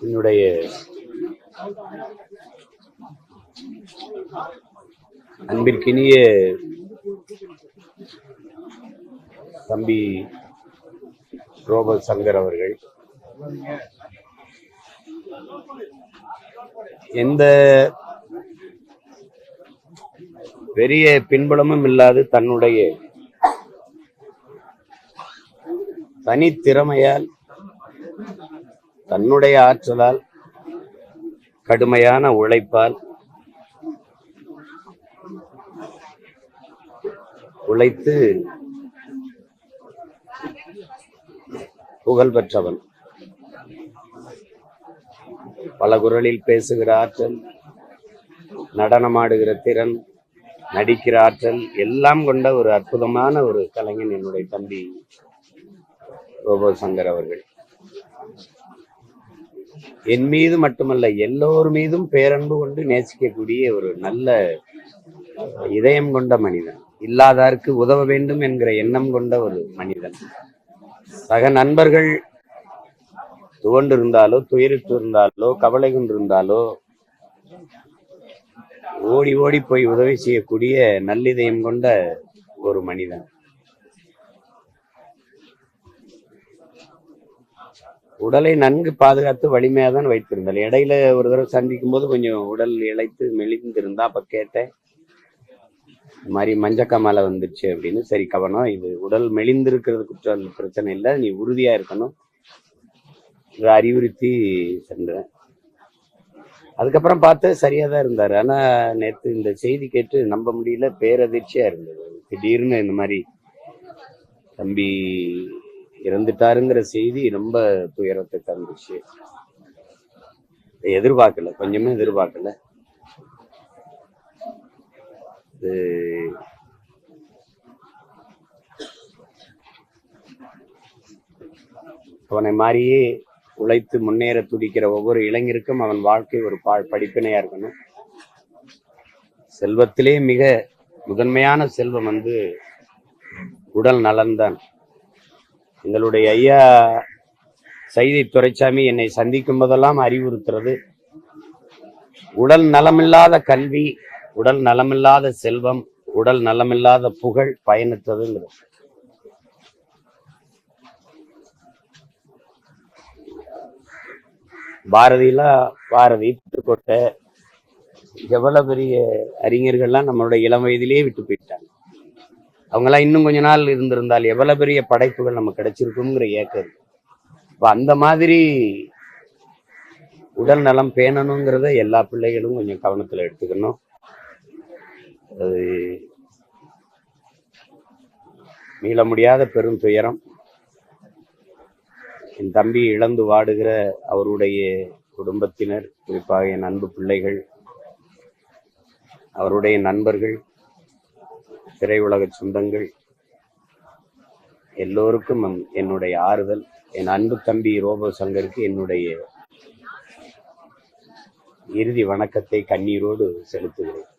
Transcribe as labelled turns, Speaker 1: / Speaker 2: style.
Speaker 1: என்னுடைய அன்பிற்கினிய தம்பி ரோபல் சங்கர் அவர்கள் எந்த பெரிய பின்புலமும் இல்லாது தன்னுடைய தனித்திறமையால் தன்னுடைய ஆற்றலால் கடுமையான உழைப்பால் உழைத்து புகழ் பெற்றவன். பல குரலில் பேசுகிற ஆற்றல் நடனமாடுகிற திறன் நடிக்கிற ஆற்றல் எல்லாம் கொண்ட ஒரு அற்புதமான ஒரு கலைஞன் என்னுடைய தம்பி ரோபோ சங்கர் அவர்கள். என் மீது மட்டுமல்ல எல்லோர் மீதும் பேரன்பு கொண்டு நேசிக்கக்கூடிய ஒரு நல்ல இதயம் கொண்ட மனிதன். இல்லாதாருக்கு உதவ வேண்டும் என்கிற எண்ணம் கொண்ட ஒரு மனிதன். சக நண்பர்கள் துவண்டு இருந்தாலோ துயரிட்டு இருந்தாலோ கவலை கொண்டிருந்தாலோ ஓடி ஓடி போய் உதவி செய்யக்கூடிய நல்லிதயம் கொண்ட ஒரு மனிதன். உடலை நன்கு பாதுகாத்து வலிமையாக தான் வைத்திருந்தாள். இடையில ஒரு தடவை சந்திக்கும் போது கொஞ்சம் உடல் இழைத்து மெலிந்திருந்தா அப்ப கேட்டேன் இது மாதிரி மஞ்சக்காமால வந்துருச்சு அப்படின்னு. சரி கவனம் இது உடல் மெலிந்திருக்கிறது குற்றம் பிரச்சனை இல்லை நீ உறுதியா இருக்கணும். இதை அறிவுறுத்தி சென்றேன். அதுக்கப்புறம் பார்த்து சரியாக தான் இருந்தார். ஆனால் நேற்று இந்த செய்தி கேட்டு நம்ப முடியல பேரதிர்ச்சியாக இருந்தது. திடீர்னு இந்த மாதிரி தம்பி இறந்துட்டாருங்கிற செய்தி ரொம்ப துயரத்தை தந்துச்சு. எதிர்பார்க்கல கொஞ்சமே எதிர்பார்க்கல. இது அவனை மாதிரியே உழைத்து முன்னேற துடிக்கிற ஒவ்வொரு இளைஞருக்கும் அவன் வாழ்க்கை ஒரு பா படிப்பினையா இருக்கணும். செல்வத்திலே மிக முதன்மையான செல்வம் வந்து உடல் நலன்தான். எங்களுடைய ஐயா சைதை துரைசாமி என்னை சந்திக்கும் போதெல்லாம் அறிவுறுத்துறது. உடல் நலமில்லாத கல்வி உடல் நலமில்லாத செல்வம் உடல் நலமில்லாத புகழ் பயனற்றதுங்கிறது. பாரதியில பாரதி புதுக்கோட்டை எவ்வளவு பெரிய அறிஞர்கள்லாம் நம்மளுடைய இளம் வயதிலேயே விட்டு போயிட்டாங்க. அவங்கெல்லாம் இன்னும் கொஞ்ச நாள் இருந்திருந்தால் எவ்வளவு பெரிய படைப்புகள் நமக்கு கிடைச்சிருக்குங்கிற ஏக்கம் இருக்கு. இப்போ அந்த மாதிரி உடல் நலம் பேணணுங்கிறத எல்லா பிள்ளைகளும் கொஞ்சம் கவனத்தில் எடுத்துக்கணும். அது மீள முடியாத பெரும் துயரம். என் தம்பி இழந்து வாடுகிற அவருடைய குடும்பத்தினர் குறிப்பாக என் அன்பு பிள்ளைகள் அவருடைய நண்பர்கள் திரையுலக சொந்தங்கள். எல்லோருக்கும் என்னுடைய ஆறுதல். என் அன்பு தம்பி ரோபோ சங்கருக்கு என்னுடைய இறுதி வணக்கத்தை கண்ணீரோடு செலுத்துகிறேன்.